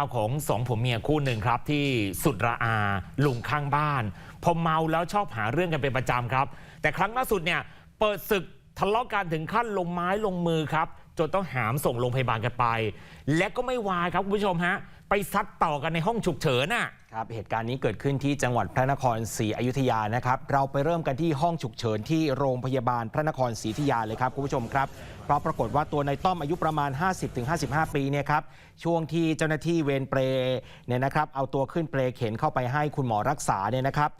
เอาของสองผัวเมียคู่หนึ่งครับ ที่สุดระอาลุงข้างบ้านพอเมาแล้วชอบหาเรื่องกันเป็นประจำครับ แต่ครั้งล่าสุดเนี่ยเปิดศึกทะเลาะกันถึงขั้นลงไม้ลงมือครับ จนต้องหามส่งโรงพยาบาลกันไป และก็ไม่วายครับคุณผู้ชมฮะ ไปซัดต่อกันในห้องฉุกเฉินน่ะ ครับเหตุการณ์นี้เกิดขึ้นที่จังหวัดพระนครศรีอยุธยานะครับ เราไปเริ่มกันที่ห้องฉุกเฉินที่โรงพยาบาลพระนครศรีอยุธยาเลยครับคุณผู้ชมครับเพราะปรากฏว่าตัวในต้อมอายุประมาณ 50-55 ปีเนี่ยครับช่วงที่เจ้าหน้าที่เวรเปร์เนี่ยนะครับ เอาตัวขึ้นเปรเข็นเข้าไปให้คุณหมอรักษาเนี่ยนะครับ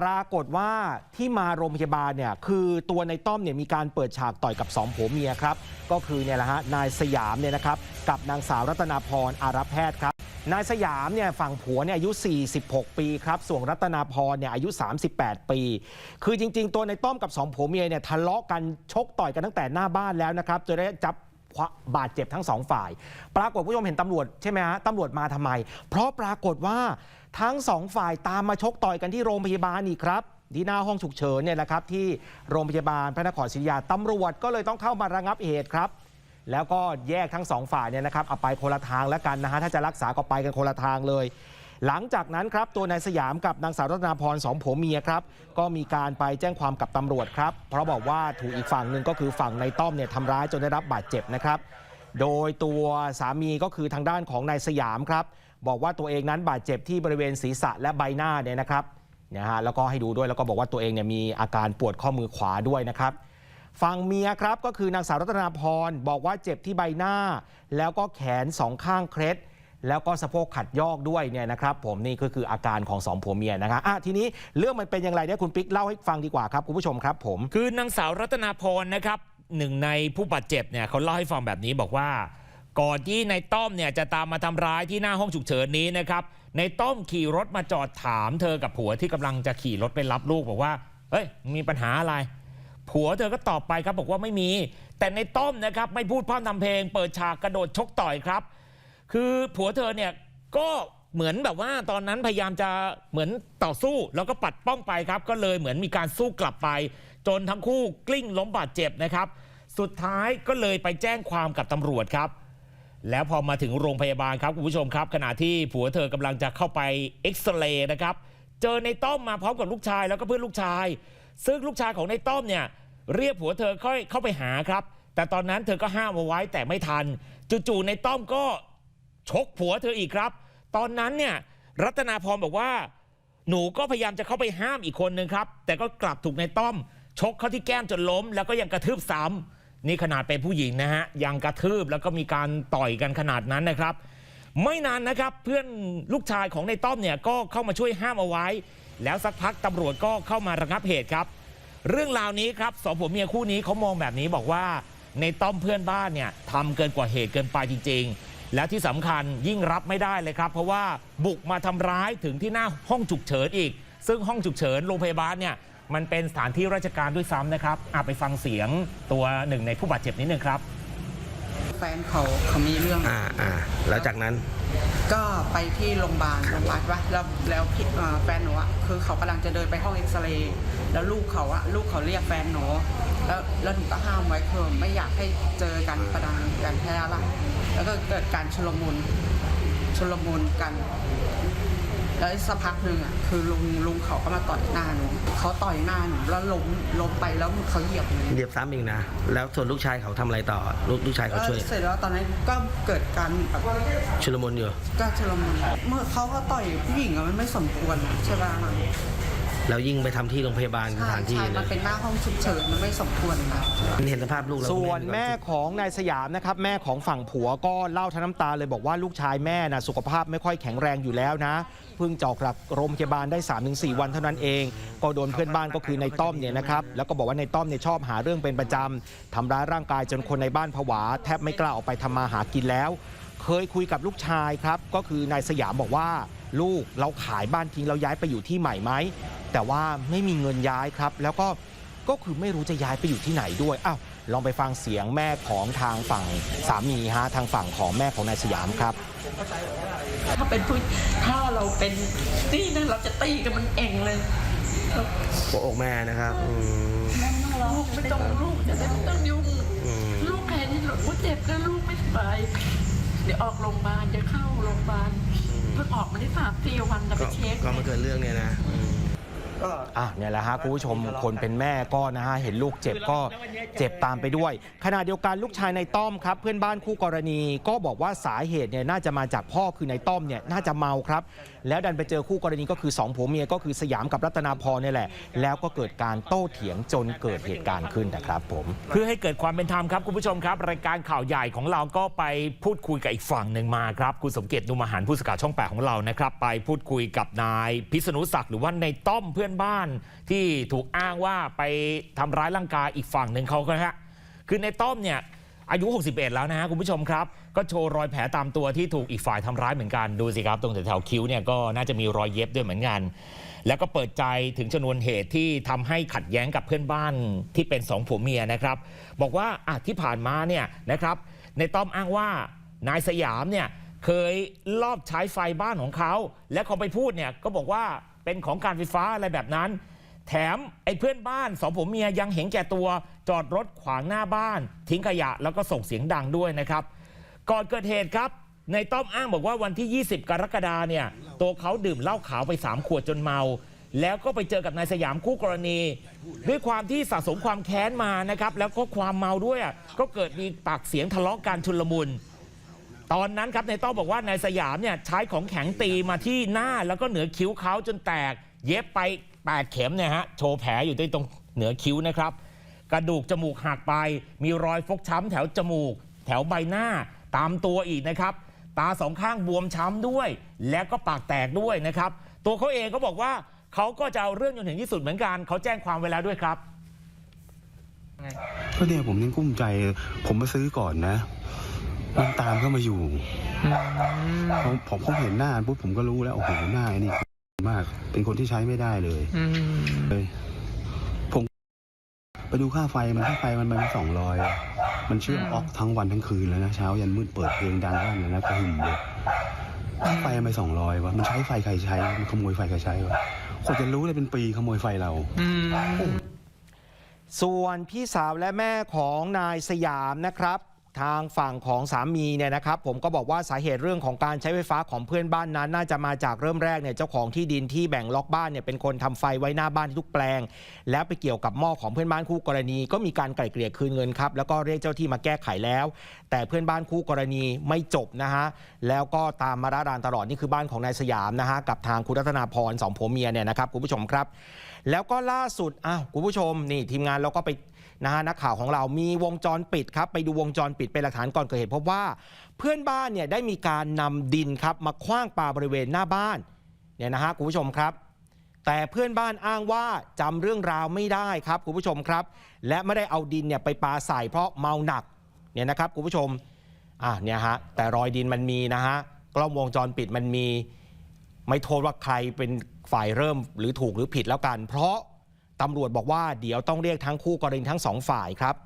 ปรากฏว่าที่มาโรงพยาบาลเนี่ยคือตัวในต้อมเนี่ยมีการเปิดฉากต่อยกับสองผัวเมียครับก็คือเนี่ยแหละฮะนายสยามเนี่ยนะครับกับนางสาวรัตนาพรอารัแพทย์ครับ นายสยามเนี่ยฝั่งผัวเนี่ยอายุ 46 ปีครับ ส่วนรัตนาพรเนี่ยอายุ 38 ปี คือจริง ๆ ตัวในต้อมกับสองผัวเมียเนี่ยทะเลาะกันชกต่อยกันตั้งแต่หน้าบ้านแล้วนะครับจนได้จับบาดเจ็บทั้งสองฝ่าย ปรากฏผู้ชมเห็นตำรวจใช่ไหมฮะตำรวจมาทำไม เพราะปรากฏว่าทั้งสองฝ่ายตามมาชกต่อยกันที่โรงพยาบาลอีกครับที่หน้าห้องฉุกเฉินเนี่ยแหละครับที่โรงพยาบาลพระนครศรีอยุธยาตำรวจก็เลยต้องเข้ามาระงับเหตุครับ แล้วก็แยกทั้งสองฝ่ายเนี่ยนะครับเอาไปคนละทางแล้วกันนะฮะถ้าจะรักษาก็ไปกันคนละทางเลย หลังจากนั้นครับตัวนายสยามกับนางสาวรัตนาพรสองผัวเมียครับก็มีการไปแจ้งความกับตำรวจครับเพราะบอกว่าถูกอีกฝั่งหนึ่งก็คือฝั่งในต้อมเนี่ยทำร้ายจนได้รับบาดเจ็บนะครับโดยตัวสามีก็คือทางด้านของนายสยามครับบอกว่าตัวเองนั้นบาดเจ็บที่บริเวณศีรษะและใบหน้าเนี่ยนะครับนะฮะแล้วก็ให้ดูด้วยแล้วก็บอกว่าตัวเองเนี่ยมีอาการปวดข้อมือขวาด้วยนะครับ ฝั่งเมียครับก็คือนางสาวรัตนาพรบอกว่าเจ็บที่ใบหน้า แล้วก็แขนสองข้างเคล็ดแล้วก็สะโพกขัดยอกด้วยเนี่ยนะครับผมนี่ก็คืออาการของสองผัวเมียนะครับอะทีนี้เรื่องมันเป็นอย่างไรเนี่ยคุณปิ๊กเล่าให้ฟังดีกว่าครับคุณผู้ชมครับ ผมคือนางสาวรัตนาพรนะครับหนึ่งในผู้บาดเจ็บเนี่ยเขาเล่าให้ฟังแบบนี้บอกว่า ก่อนที่ในต้อมเนี่ยจะตามมาทำร้ายที่หน้าห้องฉุกเฉินนี้นะครับในต้อมขี่รถมาจอดถาม เธอกับผัวที่กำลังจะขี่รถไปรับลูกบอกว่าเฮ้ยมีปัญหาอะไร ผัวเธอก็ตอบไปครับบอกว่าไม่มี แต่ในต้อมนะครับไม่พูดพร่ำทำเพลง เปิดฉากกระโดดชกต่อยครับ คือผัวเธอเนี่ยก็เหมือนแบบว่าตอนนั้นพยายามจะเหมือนต่อสู้แล้วก็ปัดป้องไปครับ ก็เลยเหมือนมีการสู้กลับไป จนทั้งคู่กลิ้งล้มบาดเจ็บนะครับ สุดท้ายก็เลยไปแจ้งความกับตำรวจครับ แล้วพอมาถึงโรงพยาบาลครับคุณผู้ชมครับ ขณะที่ผัวเธอกำลังจะเข้าไปเอ็กซเรย์นะครับ เจอในต้อมมาพร้อมกับลูกชายแล้วก็เพื่อนลูกชาย ซึ่งลูกชายของในต้อมเนี่ย เรียกผัวเธอค่อยเข้าไปหาครับ แต่ตอนนั้นเธอก็ห้ามเอาไว้แต่ไม่ทัน จู่ๆในต้อมก็ชกผัวเธออีกครับ ตอนนั้นเนี่ยรัตนาพรบอกว่า หนูก็พยายามจะเข้าไปห้ามอีกคนนึงครับ แต่ก็กลับถูกในต้อม ชกเข้าที่แก้มจนล้ม แล้วก็ยังกระทืบซ้ำนี่ขนาดเป็นผู้หญิงนะฮะยังกระทืบแล้วก็มีการต่อยกันขนาดนั้นนะครับ ไม่นานนะครับเพื่อนลูกชายของในต้อมเนี่ยก็เข้ามาช่วยห้ามเอาไว้ แล้วสักพักตำรวจก็เข้ามาระงับเหตุครับ เรื่องราวนี้ครับสองผัวเมียคู่นี้เขามองแบบนี้บอกว่าในต้อมเพื่อนบ้านเนี่ยทำเกินกว่าเหตุเกินไปจริง ๆ และที่สำคัญยิ่งรับไม่ได้เลยครับ เพราะว่าบุกมาทำร้ายถึงที่หน้าห้องฉุกเฉินอีก ซึ่งห้องฉุกเฉินโรงพยาบาลเนี่ยมันเป็นสถานที่ราชการด้วยซ้ำนะครับอาไปฟังเสียงตัวหนึ่งในผู้บาดเจ็บนิดนึงครับ ฟนเขาเขามีเรื่อง อ่าอ่าแล้วจากนั้น ก็ไปที่โรงพยาบาลโรงพยาบาลวะแล้วแล้วพี่เอ่อแฟนหนูอะคือเขากำลังจะเดินไปห้องเอ็กซเรย์แล้วลูกเขาอะลูกเขาเรียกแฟนหนูแล้วแล้วหนูก็ห้ามไว้คือไม่อยากให้เจอกันประดังกันแค่ละแล้วก็เกิดการชุลมุนชุลมุนกัน แล้วสักพักหนึ่งอะคือลุงลุงเขาก็มาต่อยหน้าหนูเขาต่อยหน้าหนูแล้วล้มล้มไปแล้วเขาเหยียบหนูเหยียบซ้ำอีกนะ แล้วส่วนลูกชายเขาทำอะไรต่อ ลูกลูกชายเขาช่วยแล้วเสร็จแล้วตอนนั้นก็เกิดการแบบชุลมุนอยู่ ก็ชุลมุนเมื่อเขาก็ต่อยผู้หญิงอะมันไม่สมควรอะใช่ป่ะมัน แล้วยิ่งไปทำที่โรงพยาบาลสใช่ถานที่ใช่เลมันยเป็นหน้าห้องฉุกเฉินมันไม่สมควรนะมันเห็นสภาพลูกแล้วส่วนคุณแม่ของนายสยามนะครับแม่ของฝั่งผัวก็เล่าทั้งน้ำตาเลยบอกว่าลูกชายแม่นะสุขภาพไม่ค่อยแข็งแรงอยู่แล้วนะเพิ่งจอกกลับโรงพยาบาลได้ 3-4 วันเท่านั้นเอง ก็โดนเพื่อนบ้านก็คือในต้อมเนี่ยนะครับแล้วก็บอกว่าในต้อมเนี่ยชอบหาเรื่องเป็นประจำทำร้ายร่างกายจนคนในบ้านผวา แทบไม่กล้าออกไปทำมาหากินแล้ว เคยคุยกับลูกชายครับ ก็คือนายสยามบอกว่า ลูกเราขายบ้านทิ้งเราย้ายไปอยู่ที่ใหม่ไหม แต่ว่าไม่มีเงินย้ายครับ แล้วก็ก็คือไม่รู้จะย้ายไปอยู่ที่ไหนด้วยอ้าวลองไปฟังเสียงแม่ของทางฝั่งสามีฮะทางฝั่งของแม่ของนายสยามครับถ้าเป็นผู้ถ้าเราเป็นนี่นะเราจะตีกันมันเองเลยหัวอกแม่นะครับอืมลูกไม่ต้องลูกจะได้ไม่ต้องยุ่งอืมลูกแค่นี้หนูเจ็บก็ลูกไม่สบายเดี๋ยวจะออกโรงพยาบาลจะเข้าโรงพยาบาลเพิ่งออกมาได้สามสี่วันจะไปก็เช็คก็มาเกิดเรื่องเนี่ยนะ อืมอะเนี่ยแหละฮะคุณผู้ชมคนเป็นแม่ก็นะฮะเห็นลูกเจ็บก็เจ็บตามไปด้วย ขณะเดียวกันลูกชายในต้อมครับ เพื่อนบ้านคู่กรณีก็บอกว่าสาเหตุเนี่ยน่าจะมาจากพ่อคือในต้อมเนี่ยน่าจะเมาครับ แล้วดันไปเจอคู่กรณีก็คือสองผัวเมียก็คือสยามกับรัตนาพรเนี่ยแหละ แล้วก็เกิดการโต้เถียงจนเกิดเหตุการณ์ขึ้นนะครับ ผม เพื่อให้เกิดความเป็นธรรมครับคุณผู้ชมครับ รายการข่าวใหญ่ของเราก็ไปพูดคุยกับอีกฝั่งหนึ่งมาครับคุณสมเกียรตินุมหารผู้สื่อข่าวช่องแปดของเรานะครับไปพูดคุยกับนายพิษณุศักดิ์หรือว่าในต้อมเพื่อนบ้านที่ถูกอ้างว่าไปทำร้ายร่างกายอีกฝั่งหนึ่งเขาก็ฮะคือในต้อมเนี่ยอายุ 61 แล้วนะฮะคุณผู้ชมครับ ก็โชว์รอยแผลตามตัวที่ถูกอีกฝ่ายทำร้ายเหมือนกันดูสิครับ ตรงแถวคิ้วเนี่ยก็น่าจะมีรอยเย็บด้วยเหมือนกัน แล้วก็เปิดใจถึงชนวนเหตุที่ทำให้ขัดแย้งกับเพื่อนบ้านที่เป็นสองผัวเมียนะครับ บอกว่าอะที่ผ่านมาเนี่ยนะครับ ในต้อมอ้างว่านายสยามเนี่ยเคยลอบใช้ไฟบ้านของเขา และเขาไปพูดเนี่ยก็บอกว่า เป็นของการไฟฟ้าอะไรแบบนั้น แถมไอ้เพื่อนบ้านสองผัวเมียยังเห็นแก่ตัวจอดรถขวางหน้าบ้าน ทิ้งขยะแล้วก็ส่งเสียงดังด้วยนะครับ ก่อนเกิดเหตุครับในต้อมอ้างบอกว่าวันที่ 20 กรกฎาเนี่ยตัวเขาดื่มเหล้าขาวไป 3 ขวดจนเมา แล้วก็ไปเจอกับนายสยามคู่กรณี ด้วยความที่สะสมความแค้นมานะครับ แล้วก็ความเมาด้วยก็เกิดมีปากเสียงทะเลาะกันชุลมุน ตอนนั้นครับนายต้อมบอกว่านายสยามเนี่ยใช้ของแข็งตีมาที่หน้าแล้วก็เหนือคิ้วเขาจนแตก เย็บไป 8 เข็มเนี่ยฮะโชว์แผลอยู่ที่ตรงเหนือคิ้วนะครับ กระดูกจมูกหักไป มีรอยฟกช้ำแถวจมูก แถวใบหน้าตามตัวอีกนะครับ ตาสองข้างบวมช้ำด้วย และก็ปากแตกด้วยนะครับ ตัวเขาเองก็บอกว่าเขาก็จะเอาเรื่องจนถึงที่สุดเหมือนกันเขาแจ้งความไว้แล้วด้วยครับก็เนี่ยผมยังกุ้มใจ ผมมาซื้อก่อนนะ มันตามเข้ามาอยู่ผมผมผมเห็นหน้าปุ๊บผมก็รู้แล้วโอ้โหหน้าไอ้นี่มาก เป็นคนที่ใช้ไม่ได้เลยเลยผมไปดูค่าไฟมันค่าไฟมันมันสองร้อยมันเชื่อมออกทั้งวันทั้งคืนแล้วนะเช้ายันมืดเปิดเพลงดังลั่นเลยนะกระหึ่มเลยค่าไฟทำไมสองร้อยวะมันใช้ไฟใครใช้วะมันขโมยไฟใครใช้วะคนจะรู้เลยเป็นปีขโมยไฟเราส่วนพี่สาวและแม่ของนายสยามนะครับ ทางฝั่งของสามีเนี่ยนะครับ ผมก็บอกว่าสาเหตุเรื่องของการใช้ไฟฟ้าของเพื่อนบ้านนั้น น่าจะมาจากเริ่มแรกเนี่ยเจ้าของที่ดินที่แบ่งล็อกบ้านเนี่ยเป็นคนทำไฟไว้หน้าบ้านทุกแปลง แล้วไปเกี่ยวกับหม้อของเพื่อนบ้านคู่กรณี ก็มีการไกล่เกลี่ยคืนเงินครับแล้วก็เรียกเจ้าที่มาแก้ไขแล้ว แต่เพื่อนบ้านคู่กรณีไม่จบนะฮะแล้วก็ตามมาระรานตลอดนี่คือบ้านของนายสยามนะฮะกับทางคุณรัตนาพรสองผัวเมียเนี่ยนะครับคุณผู้ชมครับ แล้วก็ล่าสุดอ้าวคุณผู้ชมนี่ทีมงานเราก็ไป นะฮะนักข่าวของเรามีวงจรปิดครับ ไปดูวงจรปิดเป็นหลักฐานก่อนเกิดเหตุพบว่า เพื่อนบ้านเนี่ยได้มีการนำดินครับมาคว้างปาบริเวณหน้าบ้านเนี่ยนะฮะคุณผู้ชมครับ แต่เพื่อนบ้านอ้างว่าจำเรื่องราวไม่ได้ครับคุณผู้ชมครับ และไม่ได้เอาดินเนี่ยไปปาใส่เพราะเมาหนักเนี่ยนะครับคุณผู้ชมอะเนี่ยฮะแต่รอยดินมันมีนะฮะกล้องวงจรปิดมันมี ไม่โทษว่าใครเป็นฝ่ายเริ่มหรือถูกหรือผิดแล้วกัน เพราะ ตำรวจบอกว่าเดี๋ยวต้องเรียกทั้งคู่กรณีทั้งสองฝ่ายครับ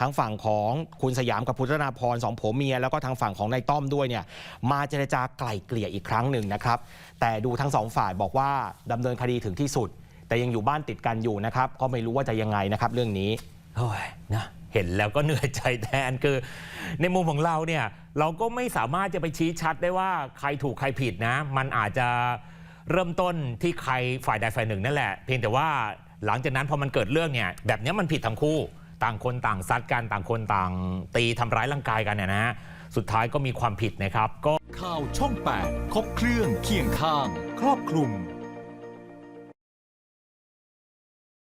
ทั้งฝั่งของคุณสยามกับพุทธนาพรสองผัวเมีย แล้วก็ทางฝั่งของนายต้อมด้วยเนี่ยมาเจรจาไกล่เกลี่ยอีกครั้งหนึ่งนะครับ แต่ดูทั้งสองฝ่ายบอกว่าดำเนินคดีถึงที่สุด แต่ยังอยู่บ้านติดกันอยู่นะครับ ก็ไม่รู้ว่าจะยังไงนะครับ เรื่องนี้โอ้ยนะเห็นแล้วก็เหนื่อยใจแทนคือ ในมุมของเราเนี่ยเราก็ไม่สามารถจะไปชี้ชัดได้ว่าใครถูกใครผิดนะ มันอาจจะเริ่มต้นที่ใครฝ่ายใดฝ่ายหนึ่งนั่นแหละ เพียงแต่ว่า หลังจากนั้นพอมันเกิดเรื่องเนี่ยแบบนี้มันผิดทั้งคู่ต่างคนต่างซัดกันต่างคนต่างตีทำร้ายร่างกายกันเนี่ยนะฮะสุดท้ายก็มีความผิดนะครับ ก็ข่าวช่อง 8 ครบเครื่องเคียงข้าง ครอบคลุม